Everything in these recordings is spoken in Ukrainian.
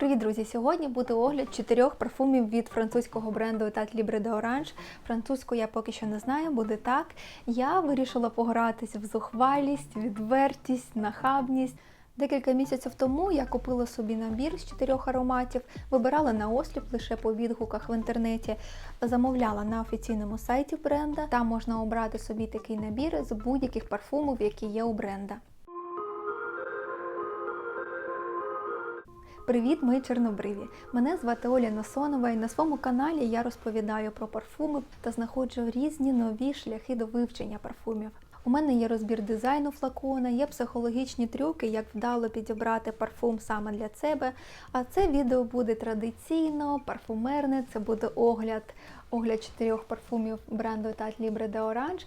Привіт, друзі! Сьогодні буде огляд чотирьох парфумів від французького бренду Etat Libre de Orange. Французьку я поки що не знаю, буде так. Я вирішила погратися в зухвалість, відвертість, нахабність. Декілька місяців тому я купила собі набір з чотирьох ароматів, вибирала на осліп лише по відгуках в інтернеті, замовляла на офіційному сайті бренда. Там можна обрати собі такий набір з будь-яких парфумів, які є у бренда. Привіт, мої чорнобриві! Мене звати Оля Насонова і на своєму каналі я розповідаю про парфуми та знаходжу різні нові шляхи до вивчення парфумів. У мене є розбір дизайну флакона, є психологічні трюки, як вдало підібрати парфум саме для себе. А це відео буде традиційно, парфумерне, це буде огляд, огляд чотирьох парфумів бренду Etat Libre de Orange.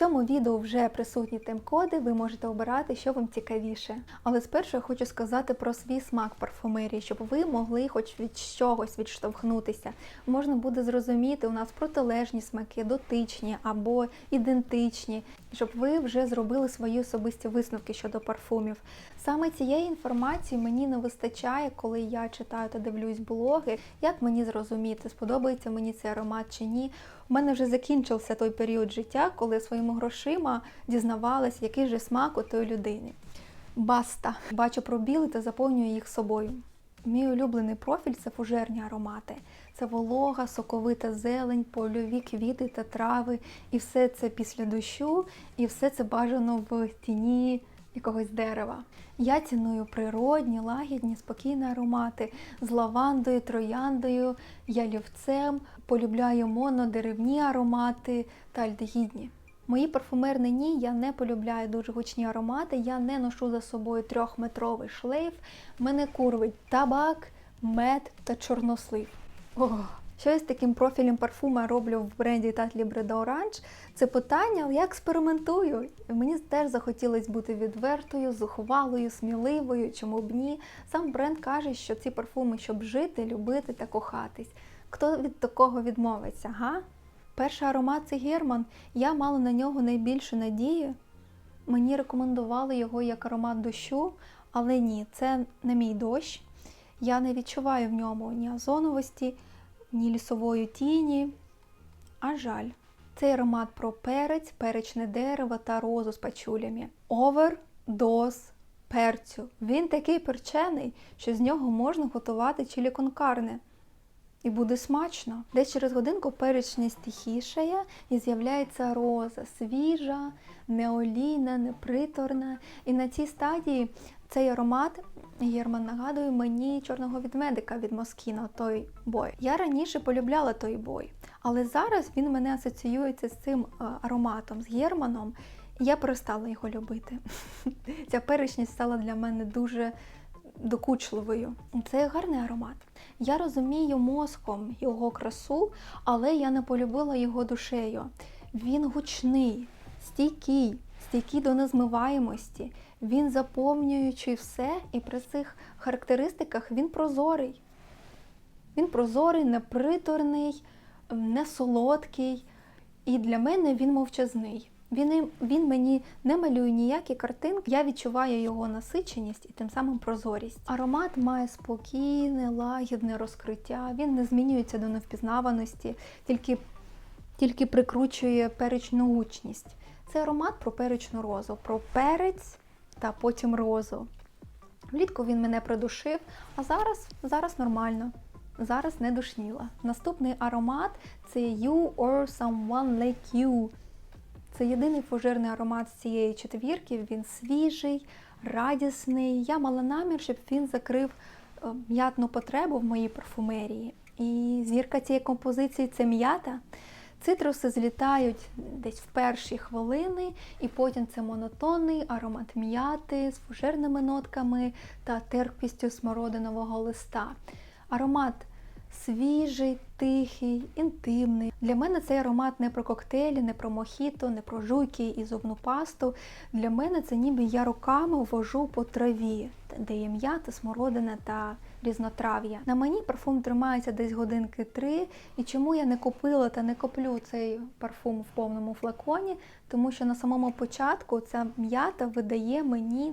Цьому відео вже присутні тем-коди, ви можете обирати, що вам цікавіше. Але спершу я хочу сказати про свій смак парфумерії, щоб ви могли хоч від чогось відштовхнутися. Можна буде зрозуміти, у нас протилежні смаки, дотичні або ідентичні, щоб ви вже зробили свої особисті висновки щодо парфумів. Саме цієї інформації мені не вистачає, коли я читаю та дивлюсь блоги, як мені зрозуміти, сподобається мені цей аромат чи ні. У мене вже закінчився той період життя, коли своїми грошима дізнавалась, який же смак у тої людини. Баста. Бачу пробіли та заповнюю їх собою. Мій улюблений профіль це фужерні аромати. Це волога, соковита зелень, польові квіти та трави. І все це після дощу, і все це бажано в тіні якогось дерева. Я ціную природні, лагідні, спокійні аромати з лавандою, трояндою, ялівцем, полюбляю монодеревні аромати та альдегідні. Мої парфумерні ні, я не полюбляю дуже гучні аромати, я не ношу за собою трьохметровий шлейф. Мене курвить табак, мед та чорнослив. Ох. Що я з таким профілем парфума роблю в бренді Libre de Orange? Це питання, я експериментую. Мені теж захотілося бути відвертою, зухвалою, сміливою, чому б ні. Сам бренд каже, що ці парфуми, щоб жити, любити та кохатись. Хто від такого відмовиться, га? Перший аромат це Герман. Я мала на нього найбільшу надію. Мені рекомендували його як аромат дощу, але ні, це не мій дощ. Я не відчуваю в ньому ні озоновості, ні лісової тіні. А жаль, цей аромат про перець, перечне дерево та розу з пачулями. Овердоз перцю. Він такий перчений, що з нього можна готувати чилі конкарне. І буде смачно. Десь через годинку перечність тихішає і з'являється роза, свіжа, неолійна, неприторна. І на цій стадії цей аромат Герман нагадує мені чорного відмедика від Москіно, той бой. Я раніше полюбляла той бой, але зараз він мене асоціюється з цим е, ароматом, з Германом, я перестала його любити. Ця перечність стала для мене дуже докучливою. Це гарний аромат. Я розумію мозком його красу, але я не полюбила його душею. Він гучний, стійкий, стійкий до незмиваємості. Він заповнюючий все, і при цих характеристиках він прозорий. Він прозорий, неприторний, не солодкий. І для мене він мовчазний. Він, він мені не малює ніякі картинки, я відчуваю його насиченість і тим самим прозорість. Аромат має спокійне, лагідне розкриття, він не змінюється до невпізнаваності, тільки, тільки прикручує перечну гучність. Це аромат про перечну розу, про перець та потім розу. Влітку він мене придушив, а зараз, зараз нормально. Зараз не душніла. Наступний аромат це You or Someone Like You. Це єдиний фужерний аромат з цієї четвірки. Він свіжий, радісний. Я мала намір, щоб він закрив е, м'ятну потребу в моїй парфумерії. І зірка цієї композиції це м'ята. Цитруси злітають десь в перші хвилини, і потім це монотонний аромат м'яти з фужерними нотками та терпкістю смородинового листа. Аромат свіжий, тихий, інтимний. Для мене цей аромат не про коктейлі, не про мохіто, не про жуйки і зубну пасту. Для мене це ніби я руками вожу по траві, де є м'ята, смородина та різнотрав'я. На мені парфум тримається десь годинки три. І чому я не купила та не куплю цей парфум в повному флаконі? Тому що на самому початку ця м'ята видає мені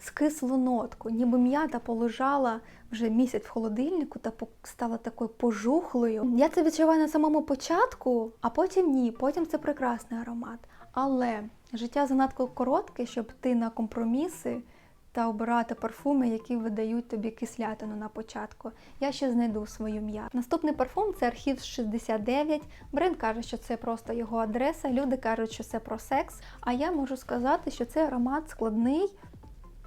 скислу нотку, ніби м'ята полежала вже місяць в холодильнику та стала такою пожухлою. Я це відчуваю на самому початку, а потім ні. Потім це прекрасний аромат. Але життя занадто коротке, щоб йти на компроміси та обирати парфуми, які видають тобі кислятину на початку. Я ще знайду свою м'яту. Наступний парфум це архів 69. Бренд каже, що це просто його адреса. Люди кажуть, що це про секс. А я можу сказати, що цей аромат складний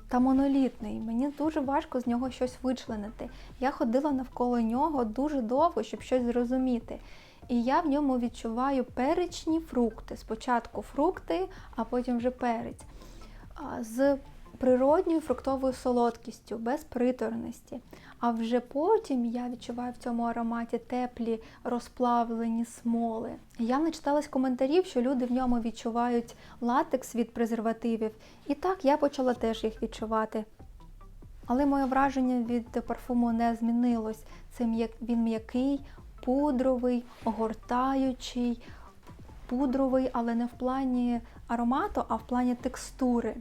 та монолітний. Мені дуже важко з нього щось вичленити. Я ходила навколо нього дуже довго, щоб щось зрозуміти. І я в ньому відчуваю перечні фрукти. Спочатку фрукти, а потім вже перець. З природньою фруктовою солодкістю, без приторності. А вже потім я відчуваю в цьому ароматі теплі розплавлені смоли. Я начиталась коментарів, що люди в ньому відчувають латекс від презервативів. І так я почала теж їх відчувати. Але моє враження від парфуму не змінилось. Це він м'який, пудровий, огортаючий, пудровий, але не в плані аромату, а в плані текстури.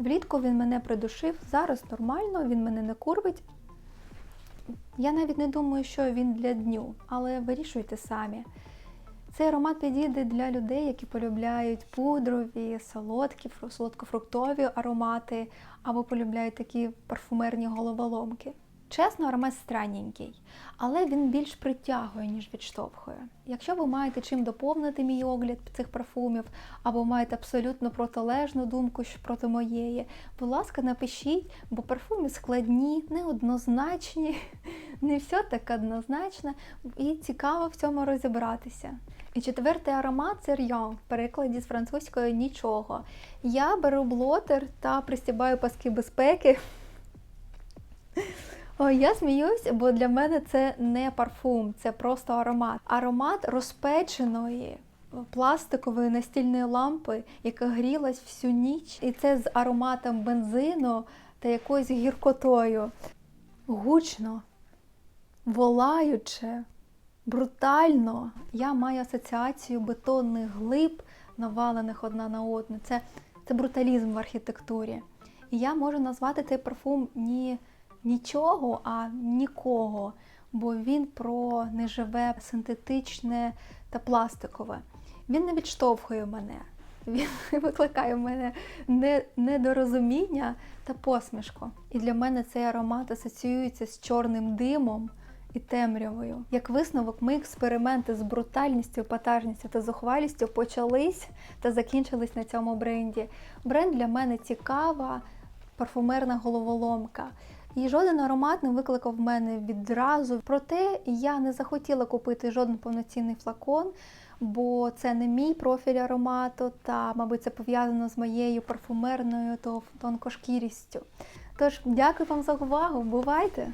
Влітку він мене придушив, зараз нормально, він мене не курвить. Я навіть не думаю, що він для дню, але вирішуйте самі. Цей аромат підійде для людей, які полюбляють пудрові, солодкі, солодкофруктові аромати або полюбляють такі парфумерні головоломки. Чесно, аромат странненький, але він більш притягує, ніж відштовхує. Якщо ви маєте чим доповнити мій огляд цих парфумів, або маєте абсолютно протилежну думку проти моєї, будь ласка, напишіть, бо парфуми складні, неоднозначні, не все так однозначно, і цікаво в цьому розібратися. І четвертий аромат це Р'ян, в перекладі з французької нічого. Я беру блотер та пристібаю паски безпеки. Ой, я сміюсь, бо для мене це не парфум, це просто аромат. Аромат розпеченої пластикової настільної лампи, яка грілась всю ніч. І це з ароматом бензину та якоюсь гіркотою. Гучно, волаюче, брутально. Я маю асоціацію бетонних глиб, навалених одна на одну. Це, це бруталізм в архітектурі. І я можу назвати цей парфум ні нічого, а нікого, бо він про неживе, синтетичне та пластикове. Він не відштовхує мене, він викликає в мене недорозуміння та посмішку. І для мене цей аромат асоціюється з чорним димом і темрявою. Як висновок, мої експерименти з брутальністю, епатажністю та зухвалістю почались та закінчились на цьому бренді. Бренд для мене цікава, парфумерна головоломка. І жоден аромат не викликав в мене відразу. Проте я не захотіла купити жоден повноцінний флакон, бо це не мій профіль аромату, та, мабуть, це пов'язано з моєю парфумерною тонкошкірістю. Тож, дякую вам за увагу. Бувайте!